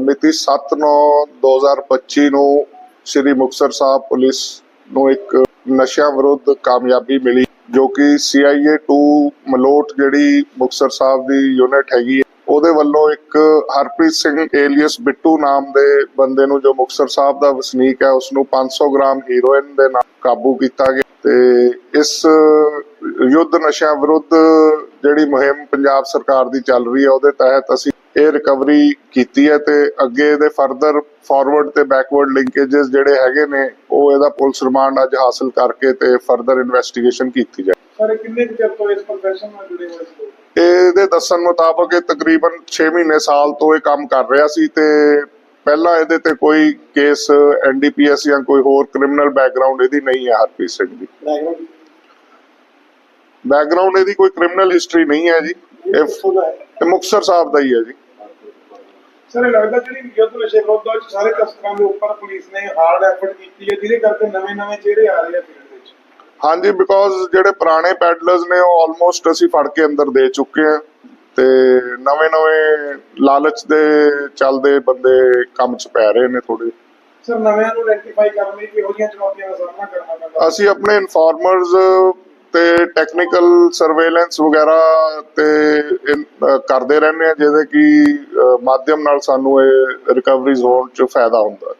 ਮਿਤੀ 7/9/2025 ਨੂੰ ਸ੍ਰੀ ਮੁਕਤਸਰ ਸਾਹਿਬ ਪੁਲਿਸ ਨੂੰ ਇੱਕ ਨਸ਼ਿਆਂ ਵਿਰੁੱਧ ਕਾਮਯਾਬੀ ਮਿਲੀ, ਜੋ ਕਿ CIA 2 ਮਲੋਟ ਜਿਹੜੀ ਮੁਕਤਸਰ ਸਾਹਿਬ ਦੀ ਯੂਨਿਟ ਹੈਗੀ ਉਹਦੇ ਵੱਲੋਂ ਇੱਕ ਹਰਪ੍ਰੀਤ ਸਿੰਘ ਏਲੀਅਸ ਬਿੱਟੂ ਨਾਮ ਦੇ ਬੰਦੇ ਨੂੰ ਜੋ ਮੁਕਤਸਰ ਸਾਹਿਬ ਦਾ ਵਸਨੀਕ ਹੈ ਉਸ ਨੂੰ 500 ਗ੍ਰਾਮ ਹੀਰੋਇਨ ਦੇ ਨਾਲ ਕਾਬੂ ਕੀਤਾ ਗਿਆ ਤੇ ਇਸ ਯੁੱਧ ਨਸ਼ਿਆਂ ਵਿਰੁੱਧ ਜਿਹੜੀ ਮੁਹਿੰਮ ਪੰਜਾਬ ਸਰਕਾਰ ਦੀ ਚੱਲ ਰਹੀ ਹੈ, ਉਹਦੇ ਤਹਿਤ ਅਸੀਂ ਇਹ ਰਿਕਵਰੀ ਕੀਤੀ ਹੈ ਤੇ ਅੱਗੇ ਇਹਦੇ ਫਰਦਰ ਫਾਰਵਰਡ ਤੇ ਬੈਕਵਰਡ ਲਿੰਕੇजेस ਜਿਹੜੇ ਹੈਗੇ ਨੇ ਉਹ ਇਹਦਾ ਪੁਲਿਸ ਰਿਮਾਂਡ ਅੱਜ ਹਾਸਲ ਕਰਕੇ ਤੇ ਫਰਦਰ ਇਨਵੈਸਟੀਗੇਸ਼ਨ ਕੀਤੀ ਜਾਏ। ਸਰ ਇਹ ਕਿੰਨੇ ਕੁ ਚਿਰ ਤੋਂ ਇਸ profession ਨਾਲ ਜੁੜੇ ਹੋਏ ਸੀ? ਇਹਦੇ ਦੱਸਣ ਮੁਤਾਬਕ ਇਹ ਤਕਰੀਬਨ 6 ਮਹੀਨੇ ਸਾਲ ਤੋਂ ਇਹ ਕੰਮ ਕਰ ਰਿਹਾ ਸੀ ਤੇ ਪਹਿਲਾਂ ਇਹਦੇ ਤੇ ਕੋਈ ਕੇਸ ਐਨਡੀਪੀਐਸ ਜਾਂ ਕੋਈ ਹੋਰ ਕ੍ਰਿਮੀਨਲ ਬੈਕਗ੍ਰਾਉਂਡ ਇਹਦੀ ਨਹੀਂ ਹੈ ਹਰਪ੍ਰੀਤ ਸਿੰਘ ਦੀ। ਬੈਕਗ੍ਰਾਉਂਡ ਇਹਦੀ ਕੋਈ ਕ੍ਰਿਮੀਨਲ ਹਿਸਟਰੀ ਨਹੀਂ ਹੈ ਜੀ। ਇਹ ਦਾ ਮੁਕਤਸਰ ਸਾਹਿਬ ਦਾ ਹੀ ਹੈ ਜੀ। ਸਰ ਲੱਗਦਾ ਜਿਹੜੀ ਯੁੱਧ ਨਸ਼ੇ ਵਿਰੁੱਧ ਵਿੱਚ ਸਾਰੇ ਤਸਕਰਾਂ ਦੇ ਉੱਪਰ ਪੁਲਿਸ ਨੇ ਹਾਰਡ ਐਫਰਟ ਕੀਤੀ ਹੈ ਜਿਹਦੇ ਕਰਕੇ ਨਵੇਂ-ਨਵੇਂ ਚਿਹਰੇ ਆ ਰਹੇ ਆ ਫੀਲਡ ਵਿੱਚ। ਹਾਂਜੀ ਬਿਕੋਜ਼ ਜਿਹੜੇ ਪੁਰਾਣੇ ਪੈਡਲਰਸ ਨੇ ਉਹ ਆਲਮੋਸਟ ਅਸੀਂ ਫੜ ਕੇ ਅੰਦਰ ਦੇ ਚੁੱਕੇ ਆ ਤੇ ਨਵੇਂ-ਨਵੇਂ ਲਾਲਚ ਦੇ ਚੱਲਦੇ ਬੰਦੇ ਕੰਮ 'ਚ ਪੈ ਰਹੇ ਨੇ ਥੋੜੇ ਸਰ ਨਵਿਆਂ ਨੂੰ ਆਇਡੈਂਟੀਫਾਈ ਕਰਨ ਲਈ ਕਿਹੋ ਜਿਹੀਆਂ ਚੁਣੌਤੀਆਂ ਦਾ ਸਾਹਮਣਾ ਕਰਨਾ ਪੈਂਦਾ। ਅਸੀਂ ਆਪਣੇ ਇਨਫਾਰਮਰਸ ਤੇ ਟੈਕਨੀਕਲ ਸਰਵੇਲੈਂਸ ਵਗੈਰਾ ਤੇ ਕਰਦੇ ਰਹਿੰਦੇ ਆ, ਜਿਹਦੇ ਕਿ ਮਾਧਿਅਮ ਨਾਲ ਸਾਨੂੰ ਇਹ ਰਿਕਵਰੀ ਜ਼ੋਨ 'ਚ ਫਾਇਦਾ ਹੁੰਦਾ। ਹੈ